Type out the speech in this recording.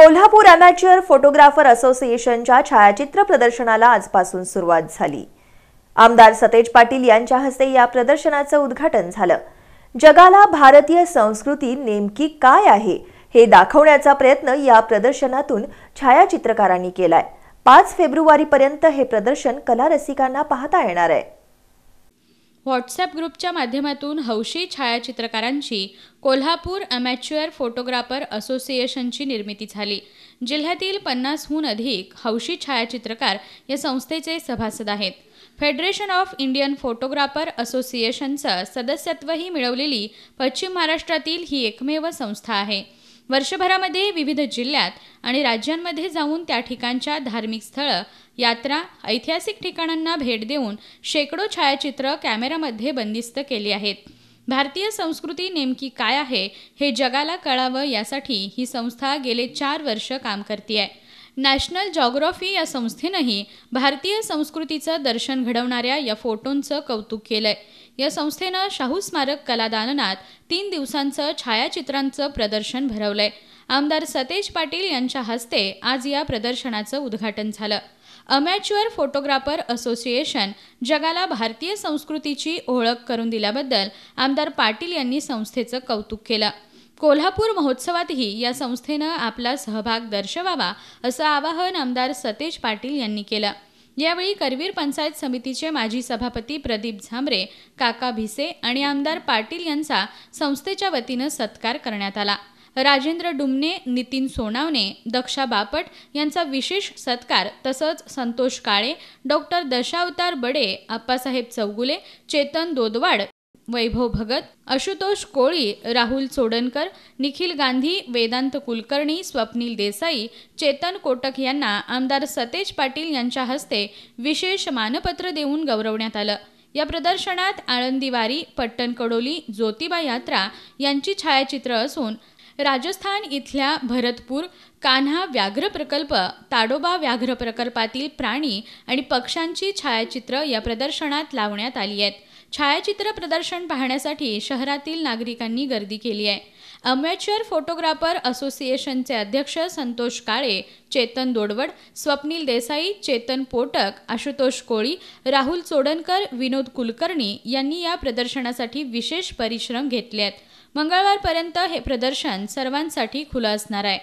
Kolhapur amateur photographer असोसिएशनच्या छायाचित्र प्रदर्शनाला आजपासून सुरुवात झाली. आमदार सतेज पाटील यांच्या हस्ते या प्रदर्शनाचं उद्घाटन झालं. जगाला भारतीय संस्कृती नेमकी काय आहे हे दाखवण्याचा प्रयत्न या प्रदर्शनातून छायाचित्रकारांनी केलाय. पाच फेब्रुवारीपर्यंत हे प्रदर्शन कला रसिकांना पाहता येणार आहे. व्हॉट्सॲप ग्रुपच्या माध्यमातून हौशी छायाचित्रकारांची कोल्हापूर अमॅच्युअर फोटोग्राफर असोसिएशनची निर्मिती झाली. जिल्ह्यातील पन्नासहून अधिक हौशी छायाचित्रकार या संस्थेचे सभासद आहेत. फेडरेशन ऑफ इंडियन फोटोग्राफर असोसिएशनचं सदस्यत्वही मिळवलेली पश्चिम महाराष्ट्रातील ही एकमेव संस्था आहे. वर्षभरामध्ये विविध जिल्ह्यात आणि राज्यांमध्ये जाऊन त्या ठिकाणच्या धार्मिक स्थळं यात्रा ऐतिहासिक ठिकाणांना भेट देऊन शेकडो छायाचित्र कॅमेरामध्ये बंदिस्त केली आहेत. भारतीय संस्कृती नेमकी काय आहे हे जगाला कळावं यासाठी ही संस्था गेले चार वर्ष काम करते नॅशनल जॉग्रॉफी या संस्थेनंही भारतीय संस्कृतीचं दर्शन घडवणाऱ्या या फोटोंचं कौतुक केलंय. या संस्थेनं शाहू स्मारक कलादालनात तीन दिवसांचं छायाचित्रांचं प्रदर्शन भरवलंय. आमदार सतेज पाटील यांच्या हस्ते आज या प्रदर्शनाचं उद्घाटन झालं. अमॅच्युअर फोटोग्राफर असोसिएशन जगाला भारतीय संस्कृतीची ओळख करून दिल्याबद्दल आमदार पाटील यांनी संस्थेचं कौतुक केलं. कोल्हापूर महोत्सवातही या संस्थेनं आपला सहभाग दर्शवावा असं आवाहन आमदार सतेज पाटील यांनी केलं. यावेळी करवीर पंचायत समितीचे माजी सभापती प्रदीप झांबरे काका भिसे आणि आमदार पाटील यांचा संस्थेच्या वतीनं सत्कार करण्यात आला. राजेंद्र डुमने नितीन सोनावणे दक्षा बापट यांचा विशेष सत्कार तसंच संतोष काळे डॉक्टर दशावतार बडे आप्पासाहेब चौगुले चेतन दोदवाड वैभव भगत आशुतोष कोळी राहुल चोडणकर निखिल गांधी वेदांत कुलकर्णी स्वप्नील देसाई चेतन कोटक यांना आमदार सतेज पाटील यांच्या हस्ते विशेष मानपत्र देऊन गौरवण्यात आलं. या प्रदर्शनात आळंदीवारी पट्टण कडोली ज्योतिबा यात्रा यांची छायाचित्र असून राजस्थान इथल्या भरतपूर कान्हा व्याघ्र प्रकल्प ताडोबा व्याघ्र प्रकल्पातील प्राणी आणि पक्ष्यांची छायाचित्र या प्रदर्शनात लावण्यात आली आहेत. छायाचित्र प्रदर्शन पाहण्यासाठी शहरातील नागरिकांनी गर्दी केली आहे. अमॅच्युअर फोटोग्राफर असोसिएशनचे अध्यक्ष संतोष काळे चेतन दोडवड स्वप्नील देसाई चेतन पोटक आशुतोष कोळी राहुल चोडणकर विनोद कुलकर्णी यांनी या प्रदर्शनासाठी विशेष परिश्रम घेतले आहेत. मंगळवारपर्यंत हे प्रदर्शन सर्वांसाठी खुलं असणार आहे.